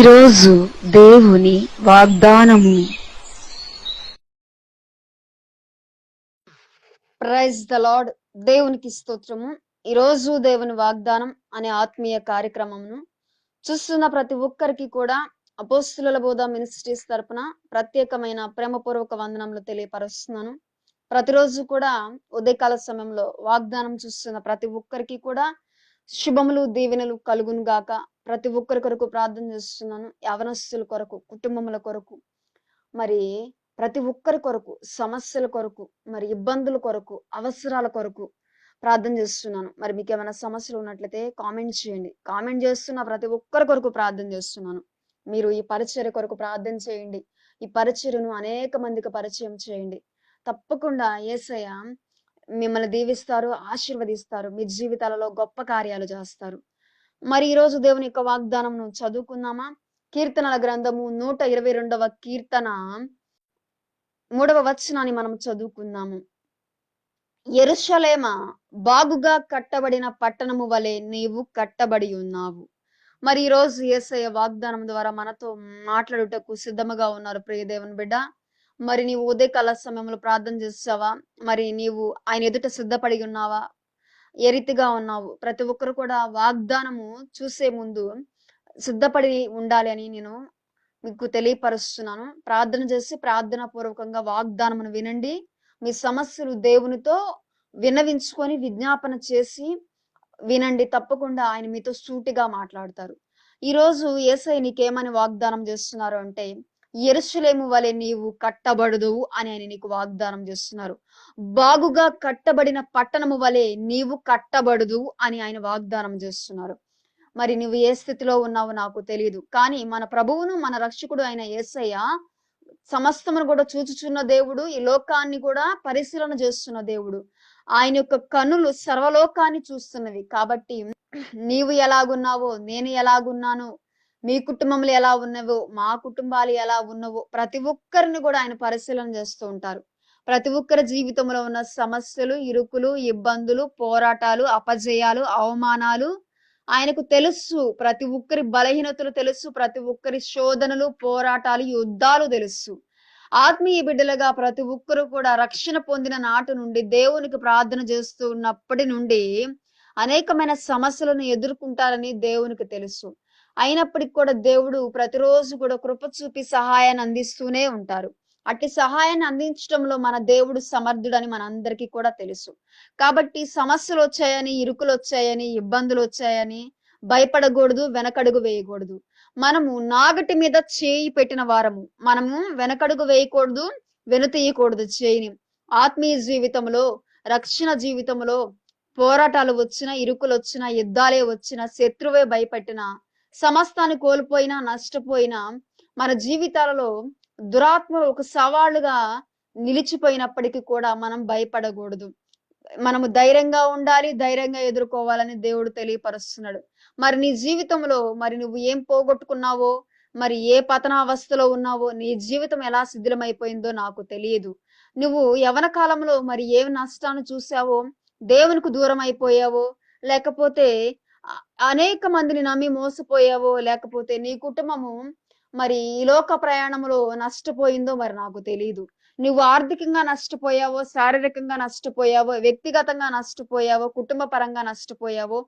ఈరోజు దేవుని వాగ్దానము. Praise the Lord. దేవునికి స్తోత్రము. ఈ రోజు దేవుని వాగ్దానం అనే ఆత్మీయ కార్యక్రమమును చూస్తున్న ప్రతి ఒక్కరికి కూడా అపోస్తుల బోధ మినిస్ట్రీస్ తరపున ప్రత్యేకమైన ప్రేమపూర్వక వందనములు తెలియపరుస్తున్నాను. ప్రతిరోజు కూడా ఉదయకాల సమయంలో వాగ్దానం చూస్తున్న ప్రతి ఒక్కరికి కూడా శుభములు దీవెనలు కలుగును గాక ప్రతి ఒక్కరి కొరకు ప్రార్థన చేస్తున్నాను. యవనస్తుల కొరకు కుటుంబముల కొరకు మరి ప్రతి ఒక్కరి కొరకు సమస్యల కొరకు మరి ఇబ్బందుల కొరకు అవసరాల కొరకు ప్రార్థన చేస్తున్నాను. మరి మీకు ఏమైనా సమస్యలు ఉన్నట్లయితే కామెంట్ చేయండి. కామెంట్ చేస్తున్న ప్రతి ఒక్కరి కొరకు ప్రార్థన చేస్తున్నాను. మీరు ఈ పరిచర్య కొరకు ప్రార్థన చేయండి. ఈ పరిచర్యను అనేక మందికి పరిచయం చేయండి. తప్పకుండా ఏసయ్య మిమ్మల్ని దీవిస్తారు ఆశీర్వదిస్తారు మీ జీవితాలలో గొప్ప కార్యాలు చేస్తారు. మరి ఈ రోజు దేవుని యొక్క వాగ్దానం చదువుకుందామా? కీర్తనల గ్రంథము నూట ఇరవై రెండవ కీర్తన. మూడవ వచనాన్ని మనం చదువుకుందాము. ఎరుషలేమ బాగుగా కట్టబడిన పట్టణము వలె నీవు కట్టబడి ఉన్నావు. మరి ఈ రోజు వాగ్దానం ద్వారా మనతో మాట్లాడుటకు సిద్ధముగా ఉన్నారు ప్రియదేవన్ బిడ్డ. మరి నీవు ఉదయకాల సమయంలో ప్రార్థన చేస్తావా? మరి నీవు ఆయన ఎదుట సిద్ధపడి ఉన్నావా? ఏ రీతిగా ఉన్నావు? ప్రతి ఒక్కరు కూడా వాగ్దానము చూసే ముందు సిద్ధపడి ఉండాలి అని నేను మీకు తెలియపరుస్తున్నాను. ప్రార్థన చేసి ప్రార్థన పూర్వకంగా వాగ్దానమును వినండి. మీ సమస్యలు దేవునితో వినవించుకొని విజ్ఞాపన చేసి వినండి. తప్పకుండా ఆయన మీతో సూటిగా మాట్లాడతారు. ఈరోజు రోజు ఏసై నీకేమని వాగ్దానం చేస్తున్నారు అంటే ఎరుసలేము వలె నీవు కట్టబడదువు అని ఆయన నీకు వాగ్దానం చేస్తున్నారు. బాగుగా కట్టబడిన పట్టణము వలె నీవు కట్టబడదు అని ఆయన వాగ్దానం చేస్తున్నారు. మరి నువ్వు ఏ స్థితిలో ఉన్నావో నాకు తెలియదు కానీ మన ప్రభువును మన రక్షకుడు అయిన యేసయ్య సమస్తమును కూడా చూచుచున్న దేవుడు ఈ లోకాన్ని కూడా పరిశీలన చేస్తున్న దేవుడు. ఆయన యొక్క కనులు సర్వలోకాన్ని చూస్తున్నవి. కాబట్టి నీవు ఎలాగున్నావో నేను ఎలాగున్నాను మీ కుటుంబంలో ఎలా ఉన్నవో మా కుటుంబాలు ఎలా ఉన్నవో ప్రతి ఒక్కరిని కూడా ఆయన పరిశీలన చేస్తూ ఉంటారు. ప్రతి ఒక్కరి జీవితంలో ఉన్న సమస్యలు ఇరుకులు ఇబ్బందులు పోరాటాలు అపజయాలు అవమానాలు ఆయనకు తెలుసు. ప్రతి ఒక్కరి బలహీనతలు తెలుసు. ప్రతి ఒక్కరి శోధనలు పోరాటాలు యుద్ధాలు తెలుసు. ఆత్మీయ బిడ్డలుగా ప్రతి ఒక్కరు కూడా రక్షణ పొందిన నాటి నుండి దేవునికి ప్రార్థన చేస్తూ ఉన్నప్పటి నుండి అనేకమైన సమస్యలను ఎదుర్కొంటారని దేవునికి తెలుసు. అయినప్పటికి కూడా దేవుడు ప్రతిరోజు కూడా కృప చూపి సహాయాన్ని అందిస్తూనే ఉంటారు. అట్టి సహాయాన్ని అందించడంలో మన దేవుడు సమర్థుడని మనందరికీ కూడా తెలుసు. కాబట్టి సమస్యలు వచ్చాయని ఇరుకులు వచ్చాయని ఇబ్బందులు వచ్చాయని భయపడకూడదు వెనకడుగు వేయకూడదు. మనము నాగటి మీద చేయి పెట్టిన వారము. మనము వెనకడుగు వేయకూడదు వెనుతీయకూడదు చేయిని. ఆత్మీయ జీవితంలో రక్షణ జీవితంలో పోరాటాలు వచ్చిన ఇరుకులు వచ్చిన యుద్ధాలే వచ్చిన శత్రువే భయపెట్టిన సమస్తాన్ని కోల్పోయినా నష్టపోయినా మన జీవితాలలో దురాత్మ ఒక సవాళ్ళుగా నిలిచిపోయినప్పటికీ కూడా మనం భయపడకూడదు. మనము ధైర్యంగా ఉండాలి ధైర్యంగా ఎదుర్కోవాలని దేవుడు తెలియపరుస్తున్నాడు. మరి నీ జీవితంలో మరి నువ్వు ఏం పోగొట్టుకున్నావో మరి ఏ పతనావస్థలో ఉన్నావో నీ జీవితం ఎలా శిథిలమైపోయిందో నాకు తెలియదు. నువ్వు యవన కాలంలో మరి ఏ నష్టాన్ని చూసావో దేవునికి దూరం అయిపోయావో లేకపోతే అనేక మందిని నమ్మి మోసపోయావో లేకపోతే నీ కుటుంబము మరి ఈ లోక ప్రయాణంలో నష్టపోయిందో మరి నాకు తెలియదు నువ్వు ఆర్థికంగా నష్టపోయావో శారీరకంగా నష్టపోయావో వ్యక్తిగతంగా నష్టపోయావో కుటుంబ పరంగా నష్టపోయావో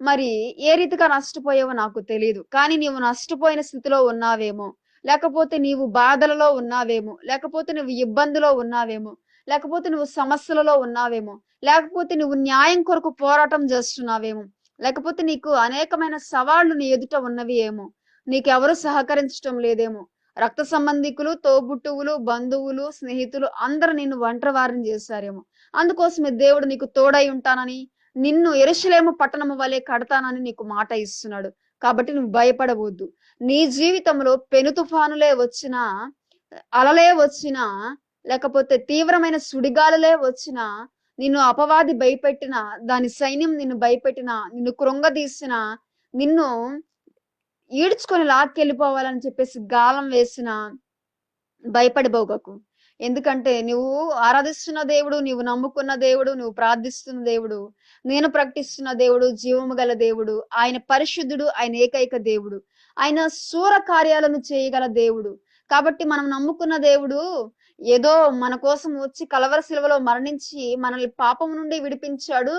మరి ఏ రీతిగా నష్టపోయావో నాకు తెలియదు కానీ నీవు నష్టపోయిన స్థితిలో ఉన్నావేమో లేకపోతే నీవు బాధలలో ఉన్నావేమో లేకపోతే నువ్వు ఇబ్బందిలో ఉన్నావేమో లేకపోతే నువ్వు సమస్యలలో ఉన్నావేమో లేకపోతే నువ్వు న్యాయం కొరకు పోరాటం చేస్తున్నావేమో లేకపోతే నీకు అనేకమైన సవాళ్ళు నీ ఎదుట ఉన్నవి ఏమో. నీకెవరు సహకరించటం లేదేమో. రక్త సంబంధికులు తోబుట్టువులు బంధువులు స్నేహితులు అందరూ నిన్ను ఒంటరి చేశారేమో. అందుకోసమే దేవుడు నీకు తోడై ఉంటానని నిన్ను ఎరుసలేము పట్టణము వలె కడతానని నీకు మాట ఇస్తున్నాడు. కాబట్టి నువ్వు భయపడవద్దు. నీ జీవితంలో పెను తుఫానులే వచ్చినా అలలే వచ్చినా లేకపోతే తీవ్రమైన సుడిగాలులే వచ్చినా నిన్ను అపవాది భయపెట్టిన దాని సైన్యం నిన్ను భయపెట్టిన నిన్ను కృంగదీసిన నిన్ను ఈడ్చుకొని లాక్కెళ్ళిపోవాలని చెప్పేసి గాలం వేసిన భయపడిపోగకు ఎందుకంటే నువ్వు ఆరాధిస్తున్న దేవుడు నువ్వు నమ్ముకున్న దేవుడు నువ్వు ప్రార్థిస్తున్న దేవుడు నేను ప్రకటిస్తున్న దేవుడు జీవము గల దేవుడు ఆయన పరిశుద్ధుడు ఆయన ఏకైక దేవుడు ఆయన శూర కార్యాలను చేయగల దేవుడు. కాబట్టి మనం నమ్ముకున్న దేవుడు ఏదో మన కోసం వచ్చి కలవర శిలువలో మరణించి మనల్ని పాపం నుండి విడిపించాడు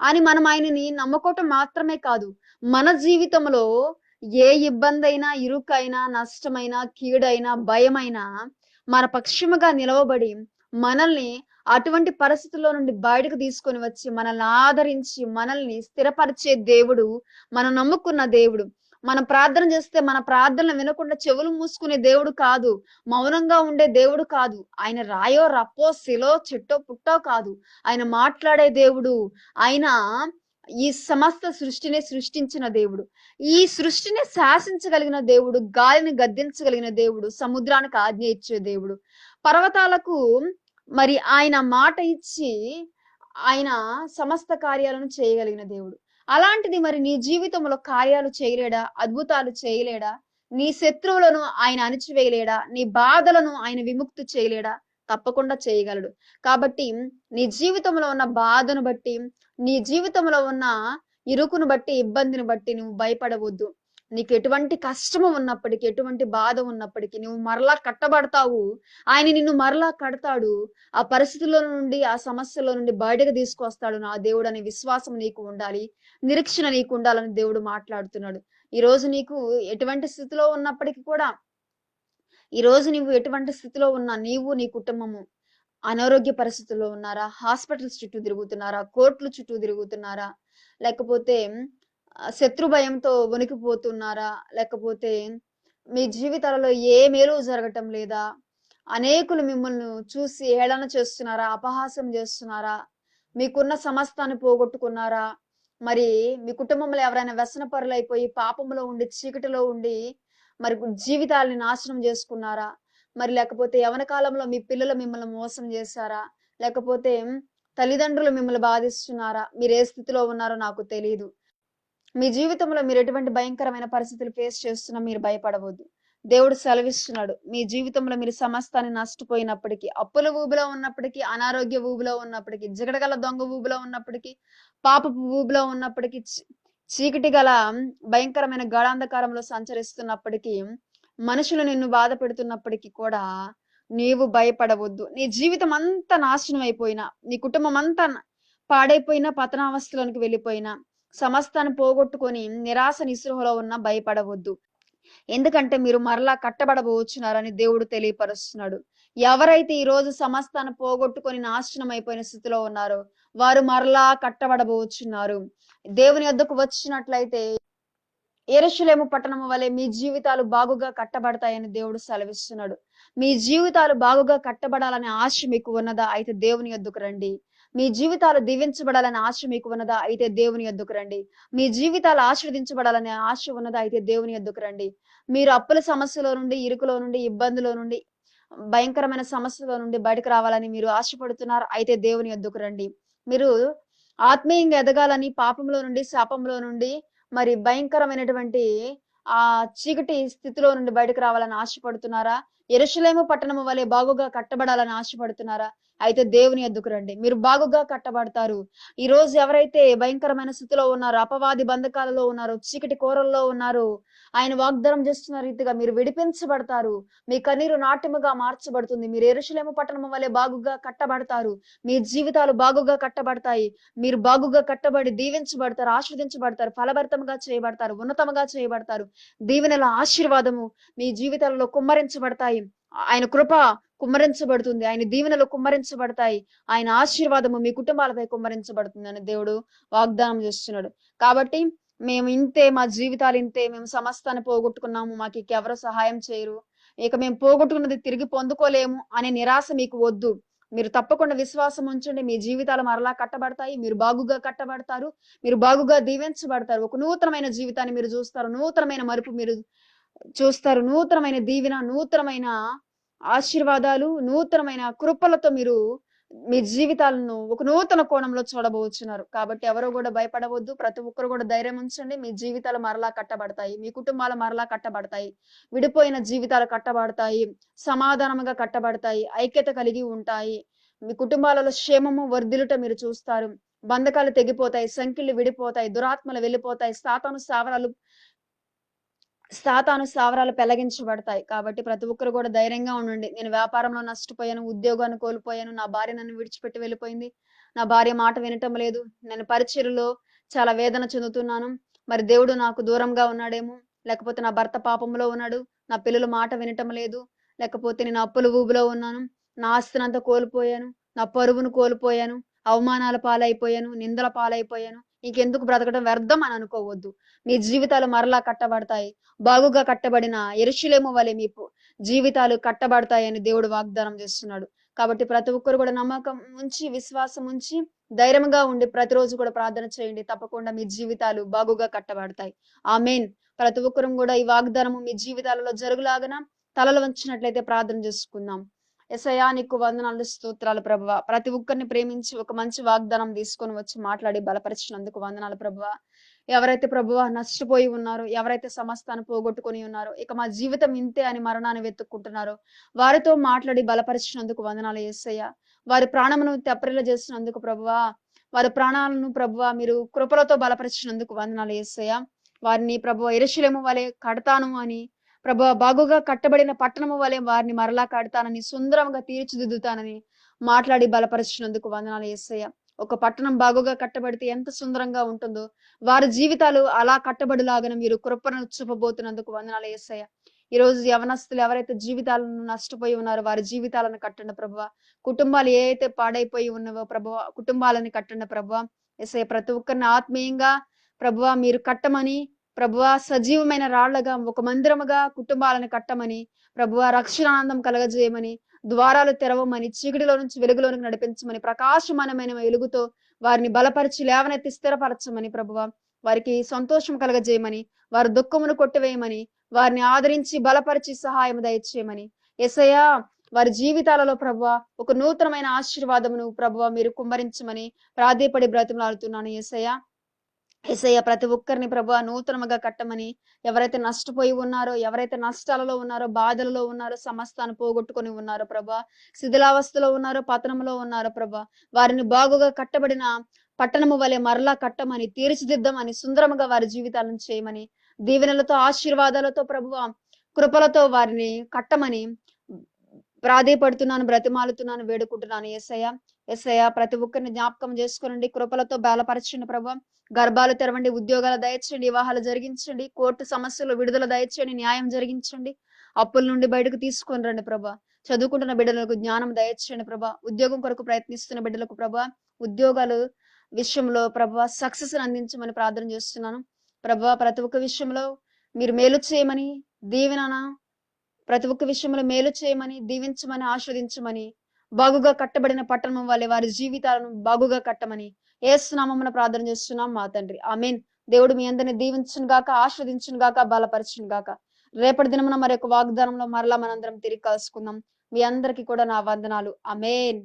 అని మనం ఆయనని నమ్ముకోవటం మాత్రమే కాదు. మన జీవితంలో ఏ ఇబ్బంది అయినా ఇరుకైనా నష్టమైనా కీడైనా భయమైనా మన పక్షముగా నిలవబడి మనల్ని అటువంటి పరిస్థితుల్లో నుండి బయటకు తీసుకొని వచ్చి మనల్ని ఆదరించి మనల్ని స్థిరపరిచే దేవుడు మనం నమ్ముకున్న దేవుడు మనం ప్రార్థన చేస్తే మన ప్రార్థనలు వినకుండా చెవులు మూసుకునే దేవుడు కాదు మౌనంగా ఉండే దేవుడు కాదు. ఆయన రాయో రప్పో శిలో చెట్టో పుట్టో కాదు. ఆయన మాట్లాడే దేవుడు ఆయన ఈ సమస్త సృష్టిని సృష్టించిన దేవుడు. ఈ సృష్టిని శాసించగలిగిన దేవుడు గాలిని గద్దించగలిగిన దేవుడు సముద్రానికి ఆజ్ఞ ఇచ్చే దేవుడు. పర్వతాలకు మరి ఆయన మాట ఇచ్చి ఆయన సమస్త కార్యాలను చేయగలిగిన దేవుడు. అలాంటిది మరి నీ జీవితంలో కార్యాలు చేయలేడా? అద్భుతాలు చేయలేడా? నీ శత్రువులను ఆయన అణిచివేయలేడా? నీ బాధలను ఆయన విముక్తి చేయలేడా? తప్పకుండా చేయగలడు. కాబట్టి నీ జీవితంలో ఉన్న బాధను బట్టి నీ జీవితంలో ఉన్న ఇరుకును బట్టి ఇబ్బందిని బట్టి నువ్వు భయపడవద్దు. నీకు ఎటువంటి కష్టము ఉన్నప్పటికీ ఎటువంటి బాధ ఉన్నప్పటికీ నువ్వు మరలా కట్టబడతావు. ఆయన నిన్ను మరలా కడతాడు. ఆ పరిస్థితుల్లో నుండి ఆ సమస్యలో నుండి బయటకు తీసుకొస్తాడు. నా దేవుడు అనే విశ్వాసం నీకు ఉండాలి. నిరీక్షణ నీకు ఉండాలని దేవుడు మాట్లాడుతున్నాడు. ఈ రోజు నీకు ఎటువంటి స్థితిలో ఉన్నప్పటికీ కూడా ఈ రోజు నీవు ఎటువంటి స్థితిలో ఉన్నా నీవు నీ కుటుంబము అనారోగ్య పరిస్థితుల్లో ఉన్నారా? హాస్పిటల్స్ చుట్టూ తిరుగుతున్నారా? కోర్టులు చుట్టూ తిరుగుతున్నారా? లేకపోతే శత్రు భయంతో వణికిపోతున్నారా? లేకపోతే మీ జీవితాలలో ఏ మేలు జరగటం లేదా? అనేకులు మిమ్మల్ని చూసి హేళన చేస్తున్నారా? అపహాసం చేస్తున్నారా? మీకున్న సమస్తాన్ని పోగొట్టుకున్నారా? మరి మీ కుటుంబంలో ఎవరైనా వ్యసన అయిపోయి పాపంలో ఉండి చీకటిలో ఉండి మరి జీవితాలని నాశనం చేసుకున్నారా? మరి లేకపోతే యవన కాలంలో మీ పిల్లలు మిమ్మల్ని మోసం చేశారా? లేకపోతే తల్లిదండ్రులు మిమ్మల్ని బాధిస్తున్నారా? మీరు ఏ స్థితిలో ఉన్నారో నాకు తెలియదు మీ జీవితంలో మీరు ఎటువంటి భయంకరమైన పరిస్థితులు ఫేస్ చేస్తున్నా మీరు భయపడవద్దు. దేవుడు సెలవిస్తున్నాడు. మీ జీవితంలో మీరు సమస్తాన్ని నష్టపోయినప్పటికీ అప్పుల ఊబిలో ఉన్నప్పటికీ అనారోగ్య ఊబిలో ఉన్నప్పటికీ జిగడగల దొంగ ఊబిలో ఉన్నప్పటికీ పాపపు ఊబిలో ఉన్నప్పటికీ చీకటి గల భయంకరమైన గాఢాంధకారంలో సంచరిస్తున్నప్పటికీ మనుషులు నిన్ను బాధ పెడుతున్నప్పటికీ కూడా నీవు భయపడవద్దు. నీ జీవితం అంతా నాశనం అయిపోయినా నీ కుటుంబం అంతా పాడైపోయినా పతనావస్థలోనికి వెళ్ళిపోయినా సమస్తను పోగొట్టుకొని నిరాశ నిస్పృహలో ఉన్న భయపడవద్దు. ఎందుకంటే మీరు మరలా కట్టబడబోచున్నారని దేవుడు తెలియపరుస్తున్నాడు. ఎవరైతే ఈ రోజు సమస్తాన్ని పోగొట్టుకొని నాశనం అయిపోయిన స్థితిలో ఉన్నారో వారు మరలా కట్టబడబోచున్నారు. దేవుని వద్దకు వచ్చినట్లయితే ఎరుషులేము పట్టణము వలె మీ జీవితాలు బాగుగా కట్టబడతాయని దేవుడు సెలవిస్తున్నాడు. మీ జీవితాలు బాగుగా కట్టబడాలనే ఆశ మీకు ఉన్నదా? అయితే దేవుని యొద్దకు రండి. మీ జీవితాలు దీవించబడాలనే ఆశ మీకు ఉన్నదా? అయితే దేవుని ఎద్దుకు రండి. మీ జీవితాలు ఆశీర్వదించబడాలనే ఆశ ఉన్నదా? అయితే దేవుని ఎద్దుకు రండి. మీరు అప్పుల సమస్యలో నుండి ఇరుకులో నుండి ఇబ్బందిలో నుండి భయంకరమైన సమస్యలో నుండి బయటకు రావాలని మీరు ఆశపడుతున్నారు. అయితే దేవుని ఎద్దుకు రండి. మీరు ఆత్మీయంగా ఎదగాలని పాపంలో నుండి శాపంలో నుండి మరి భయంకరమైనటువంటి ఆ చీకటి స్థితిలో నుండి బయటకు రావాలని ఆశపడుతున్నారా? ఎరుషులేము పట్టణము వలె బాగుగా కట్టబడాలని ఆశపడుతున్నారా? అయితే దేవుని ఎద్దుకు రండి. మీరు బాగుగా కట్టబడతారు. ఈ రోజు ఎవరైతే భయంకరమైన స్థితిలో ఉన్నారో అపవాది బంధకాలలో ఉన్నారో చీకటి కూరల్లో ఉన్నారో ఆయన వాగ్దానం చేస్తున్న రీతిగా మీరు విడిపించబడతారు. మీ కన్నీరు నాట్యముగా మార్చబడుతుంది. మీరు ఎరుషలేము పట్టణము వలె బాగుగా కట్టబడతారు. మీ జీవితాలు బాగుగా కట్టబడతాయి. మీరు బాగుగా కట్టబడి దీవించబడతారు ఆస్వాదించబడతారు ఫలభరితంగా చేయబడతారు ఉన్నతముగా చేయబడతారు. దీవెనల ఆశీర్వాదము మీ జీవితాలలో కుమ్మరించబడతాయి. ఆయన కృప కుమ్మరించబడుతుంది. ఆయన దీవెనలు కుమ్మరించబడతాయి. ఆయన ఆశీర్వాదము మీ కుటుంబాలపై కుమ్మరించబడుతుంది అని దేవుడు వాగ్దానం చేస్తున్నాడు. కాబట్టి మేము ఇంతే మా జీవితాలు ఇంతే మేము సమస్తాన్ని పోగొట్టుకున్నాము. మాకు ఎవరు సహాయం చేయరు. ఇక మేము పోగొట్టుకున్నది తిరిగి పొందుకోలేము అనే నిరాశ మీకు వద్దు. మీరు తప్పకుండా విశ్వాసం ఉంచండి. మీ జీవితాలు మరలా కట్టబడతాయి. మీరు బాగుగా కట్టబడతారు. మీరు బాగుగా దీవించబడతారు. ఒక నూతనమైన జీవితాన్ని మీరు చూస్తారు. నూతనమైన మరుపు మీరు చూస్తారు. నూతనమైన దీవెన నూతనమైన ఆశీర్వాదాలు నూతనమైన కృపలతో మీరు మీ జీవితాలను ఒక నూతన కోణంలో చూడబోచున్నారు. కాబట్టి ఎవరో కూడా భయపడవద్దు. ప్రతి ఒక్కరు కూడా ధైర్యం ఉంచండి. మీ జీవితాలు మరలా కట్టబడతాయి. మీ కుటుంబాలు మరలా కట్టబడతాయి. విడిపోయిన జీవితాలు కట్టబడతాయి. సమాధానముగా కట్టబడతాయి. ఐక్యత కలిగి ఉంటాయి. మీ కుటుంబాలలో క్షేమము వర్ధిలుట మీరు చూస్తారు. బంధకాలు తెగిపోతాయి. సంఖ్యలు విడిపోతాయి. దురాత్మలు వెళ్ళిపోతాయి. సాతాను స్థావరాలు సాతాను స్థావరాలు పెళ్ళగించబడతాయి కాబట్టి ప్రతి ఒక్కరు కూడా ధైర్యంగా ఉండండి. నేను వ్యాపారంలో నష్టపోయాను ఉద్యోగాన్ని కోల్పోయాను నా భార్య నన్ను విడిచిపెట్టి వెళ్ళిపోయింది. నా భార్య మాట వినటం లేదు. నేను పరిచయలో చాలా వేదన చెందుతున్నాను. మరి దేవుడు నాకు దూరంగా ఉన్నాడేమో. లేకపోతే నా భర్త పాపంలో ఉన్నాడు. నా పిల్లలు మాట వినటం లేదు. లేకపోతే నేను అప్పుల ఊబిలో ఉన్నాను. నా ఆస్తినంతా కోల్పోయాను. నా పరువును కోల్పోయాను. అవమానాల పాలైపోయాను. నిందల పాలైపోయాను. నీకెందుకు బ్రతకడం వ్యర్థం అని అనుకోవద్దు. మీ జీవితాలు మరలా కట్టబడతాయి. బాగుగా కట్టబడిన ఎరుషులేము వలె మీ జీవితాలు కట్టబడతాయని దేవుడు వాగ్దానం చేస్తున్నాడు. కాబట్టి ప్రతి ఒక్కరు కూడా నమ్మకం ఉంచి విశ్వాసం ఉంచి ధైర్యంగా ఉండి ప్రతిరోజు కూడా ప్రార్థన చేయండి. తప్పకుండా మీ జీవితాలు బాగుగా కట్టబడతాయి. ఆ మెయిన్ ప్రతి ఒక్కరం కూడా ఈ వాగ్దానము మీ జీవితాలలో జరుగులాగన తలలు వంచినట్లయితే ప్రార్థన చేసుకుందాం. ఎసయా నీకు వందనాలు స్తోత్రాలు ప్రభువ. ప్రతి ఒక్కరిని ప్రేమించి ఒక మంచి వాగ్దానం తీసుకొని వచ్చి మాట్లాడి బలపరిచినందుకు వందనాలు ప్రభువ. ఎవరైతే ప్రభువ నష్టపోయి ఉన్నారో ఎవరైతే సమస్తాన్ని పోగొట్టుకొని ఉన్నారో ఇక మా జీవితం ఇంతే అని మరణాన్ని వెతుక్కుంటున్నారో వారితో మాట్లాడి బలపరిచినందుకు వందనాలు ఏసయ్య. వారి ప్రాణమును తెప్పరిల చేసినందుకు ప్రభువా వారి ప్రాణాలను ప్రభువా మీరు కృపలతో బలపరిచినందుకు వందనాలు ఏసయ్య. వారిని ప్రభు ఎరుశలేము వలె కడతాను అని ప్రభు బాగుగా కట్టబడిన పట్టణము వలె వారిని మరలా కడతానని సుందరంగా తీర్చిదిద్దుతానని మాట్లాడి బలపరిచినందుకు వందనాలు ఏసయ్య. ఒక పట్టణం బాగుగా కట్టబడితే ఎంత సుందరంగా ఉంటుందో వారి జీవితాలు అలా కట్టబడిలాగన మీరు కృపను చూపబోతున్నందుకు వందనాలు ఏసయ్య. ఈ రోజు యవనస్తులు ఎవరైతే జీవితాలను నష్టపోయి ఉన్నారో వారి జీవితాలను కట్టండి ప్రభువ. కుటుంబాలు ఏ అయితే పాడైపోయి ఉన్నవో ప్రభువ కుటుంబాలని కట్టండి ప్రభువ. ఎస్ఐ ప్రతి ఒక్కరిని ఆత్మీయంగా ప్రభువ మీరు కట్టమని ప్రభువ సజీవమైన రాళ్ళగా ఒక మందిరముగా కుటుంబాలను కట్టమని ప్రభువ రక్షణానందం కలగజేయమని ద్వారాలు తెరవమని చీకటిలో నుంచి వెలుగులోనికి నడిపించమని ప్రకాశమానమైన వెలుగుతో వారిని బలపరిచి లేవనెత్తి స్థిరపరచమని ప్రభువ వారికి సంతోషం కలగజేయమని వారి దుఃఖమును కొట్టివేయమని వారిని ఆదరించి బలపరిచి సహాయం దయచేయమని. ఎసయ్యా వారి జీవితాలలో ప్రభువ ఒక నూతనమైన ఆశీర్వాదమును ప్రభువ మీరు కుమ్మరించమని ప్రాధేయపడి బ్రతిమలాడుతున్నాను. ఎసయ్య ఎసయ్య ప్రతి ఒక్కరిని ప్రభు నూతనముగా కట్టమని ఎవరైతే నష్టపోయి ఉన్నారో ఎవరైతే నష్టాలలో ఉన్నారో బాధలలో ఉన్నారో సమస్తాన్ని పోగొట్టుకొని ఉన్నారో ప్రభా శిథిలావస్థలో ఉన్నారో పతనంలో ఉన్నారో ప్రభా వారిని బాగుగా కట్టబడిన పట్టణము వలె మరలా కట్టమని తీర్చిదిద్దామని సుందరముగా వారి జీవితాలను చేయమని దీవెనలతో ఆశీర్వాదాలతో ప్రభువ కృపలతో వారిని కట్టమని ప్రాధేయపడుతున్నాను బ్రతిమాలుతున్నాను వేడుకుంటున్నాను ఏసయ్య. ఎస్ఐ ప్రతి ఒక్కరిని జ్ఞాపకం చేసుకోనండి. కృపలతో బలపరచండి ప్రభు. గర్భాలు తెరవండి ఉద్యోగాలు దయచేయండి వివాహాలు జరిగించండి కోర్టు సమస్యలు విడుదల దయచేయండి న్యాయం జరిగించండి. అప్పుల నుండి బయటకు తీసుకొని రండి ప్రభా. చదువుకుంటున్న బిడ్డలకు జ్ఞానం దయచేయండి ప్రభా. ఉద్యోగం కొరకు ప్రయత్నిస్తున్న బిడ్డలకు ప్రభా ఉద్యోగాలు విషయంలో ప్రభా సక్సెస్ అందించమని ప్రార్థన చేస్తున్నాను. ప్రభా ప్రతి ఒక్క విషయంలో మీరు మేలు చేయమని దీవెన ప్రతి ఒక్క విషయంలో మేలు చేయమని దీవించమని ఆస్వాదించమని బాగుగా కట్టబడిన పట్టణం వల్లే వారి జీవితాలను బాగుగా కట్టమని ఏసునామమున ప్రార్థన చేస్తున్నాం మా తండ్రి. ఆమెన్. దేవుడు మీ అందరిని దీవించును గాక ఆస్వాదించును గాక బలపరచును గాక. రేపటి దినమున మరి యొక్క వాగ్దానంలో మరలా మనందరం తిరిగి కలుసుకుందాం. మీ అందరికీ కూడా నా వందనాలు. అమేన్